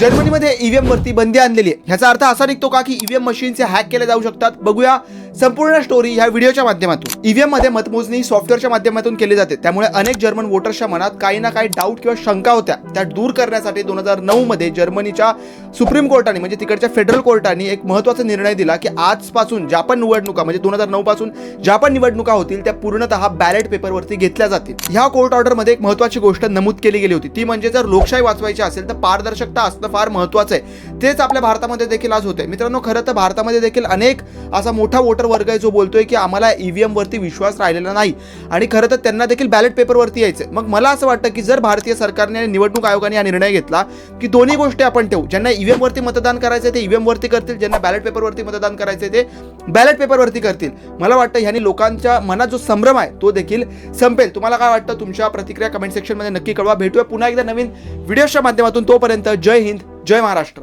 जर्मनीमध्ये ईव्हीएम वरती बंदी आणलेली आहे. ह्याचा अर्थ असा निघतो का की ईव्हीएम मशीनचे हॅक केले जाऊ शकतात? बघूया. संपूर्ण स्टोरी ह्या व्हिडिओच्या माध्यमातून. ईव्हीएममध्ये मतमोजणी सॉफ्टवेअरच्या माध्यमातून केली जाते. त्यामुळे अनेक जर्मन वोटर्सच्या मनात काही ना काही डाऊट किंवा शंका होत्या. त्या दूर करण्यासाठी दोन हजार नऊ मध्ये जर्मनीच्या सुप्रीम कोर्टाने म्हणजे तिकडच्या फेडरल कोर्टाने एक महत्त्वाचा निर्णय दिला की आजपासून ज्या पण निवडणुका म्हणजे दोन हजार नऊ पासून ज्या पण निवडणुका होतील त्या पूर्णतः बॅलेट पेपरवरती घेतल्या जातील. ह्या कोर्ट ऑर्डरमध्ये एक महत्वाची गोष्ट नमूद केली गेली होती. ती म्हणजे जर लोकशाही वाचवायची असेल तर पारदर्शकता असणं फार महत्वाचं आहे. तेच आपल्या भारतामध्ये देखील आज होते मित्रांनो खरं तर भारतामध्ये देखील अनेक असा मोठा वोटर वर्ग आहे जो बोलतोय की आम्हाला ईव्हीएम वरती विश्वास राहिलेला नाही. आणि खरं तर त्यांना देखील बॅलेट पेपरवरती यायचं मग मला असं वाटतं की जर भारतीय सरकारने आणि निवडणूक आयोगाने हा निर्णय घेतला की दोन्ही गोष्टी आपण ठेवू. ज्यांना ईव्हीएम वरती मतदान करायचं ते ईव्हीएम वरती करतील ज्यांना बॅलेट पेपरवरती मतदान करायचं ते बॅलेट पेपरवरती करतील. मला वाटतं ह्यानी लोकांच्या मनात जो संभ्रम आहे तो देखील संपेल. तुम्हाला काय वाटतं? तुमच्या प्रतिक्रिया कमेंट सेक्शनमध्ये नक्की कळवा. भेटूया पुन्हा एकदा नवीन व्हिडिओच्या माध्यमातून. तोपर्यंत जय हिंद जय महाराष्ट्र.